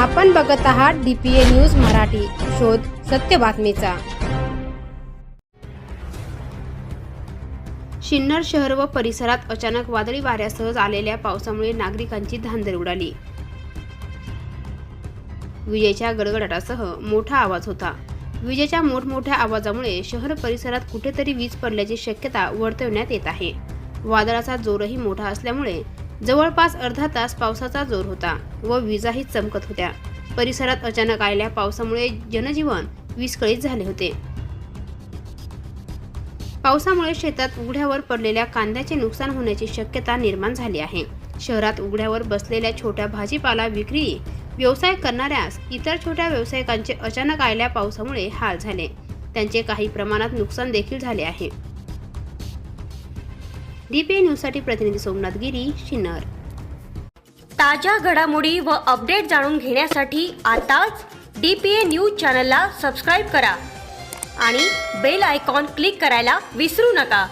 आपण बघत आहात डीपीए न्यूज मराठी. शोध सत्य बातमीचा. सिन्नर शहर व परिसरात अचानक वादळी वाऱ्यासह आलेल्या पावसामुळे नागरिकांची धांदर उडाली. विजेच्या गडगडाटासह मोठा आवाज होता. विजेच्या मोठमोठ्या आवाजामुळे शहर परिसरात कुठेतरी वीज पडल्याची शक्यता वर्तवण्यात येत आहे. वादळाचा जोरही मोठा असल्यामुळे जवळपास अर्धा तास पावसाचा जोर होता व विजाही चमकत होत्या. परिसरात अचानक आलेल्या पावसामुळे जनजीवन विस्कळीत झाले होते. पावसामुळे शेतात उघड्यावर पडलेल्या कांद्याचे नुकसान होण्याची शक्यता निर्माण झाली आहे. शहरात उघड्यावर बसलेल्या छोट्या भाजीपाला विक्री व्यवसाय करणाऱ्यास इतर छोट्या व्यावसायिकांचे अचानक आलेल्या पावसामुळे हाल झाले. त्यांचे काही प्रमाणात नुकसान देखील झाले आहे. डीपीए न्यूजसाठी प्रतिनिधी सोमनाथ गिरी शिन्नर. ताज्या घडामोडी व अपडेट जाणून घेण्यासाठी आताच डी पी ए न्यूज चॅनलला सबस्क्राईब करा आणि बेल आयकॉन क्लिक करायला विसरू नका.